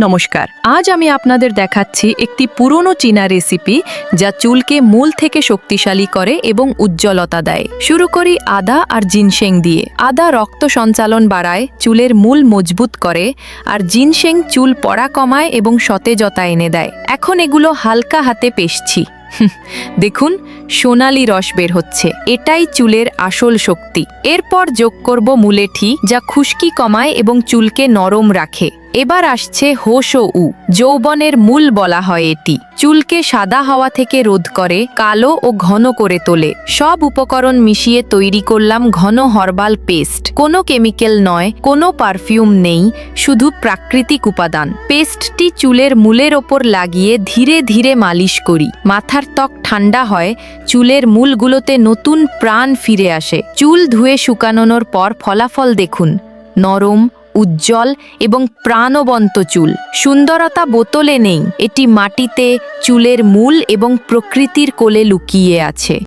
নমস্কার। আজ আমি আপনাদের দেখাচ্ছি একটি পুরনো চীনা রেসিপি যা চুলকে মূল থেকে শক্তিশালী করে এবং উজ্জ্বলতা দেয়। শুরু করি আদা আর জিনসেং দিয়ে। আদা রক্ত সঞ্চালন বাড়ায়, চুলের মূল মজবুত করে, আর জিনসেং চুল পড়া কমায় এবং সতেজতা এনে দেয়। এখন এগুলো হালকা হাতে পেশছি। দেখুন, সোনালি রস বের হচ্ছে। এটাই চুলের আসল শক্তি। এরপর যোগ করব মুলেঠি, যা খুশকি কমায় এবং চুলকে নরম রাখে। এবার আসছে ও উ। যৌবনের মূল বলা হয় এটি। চুলকে সাদা হাওয়া থেকে রোধ করে, কালো ও ঘন করে তোলে। সব উপকরণ মিশিয়ে তৈরি করলাম ঘন হরবাল পেস্ট। কোনো কেমিক্যাল নয়, কোনো পারফিউম নেই, শুধু প্রাকৃতিক উপাদান। পেস্টটি চুলের মূলের ওপর লাগিয়ে ধীরে ধীরে মালিশ করি। মাথার ত্বক ঠান্ডা হয়, চুলের মূলগুলোতে নতুন প্রাণ ফিরে আসে। চুল ধুয়ে শুকানোর পর ফলাফল দেখুন। নরম, উজ্জ্বল এবং প্রাণবন্ত চুল। সুন্দরতা বোতলে নেই। এটি মাটিতে চুলের মূল এবং প্রকৃতির কোলে লুকিয়ে আছে।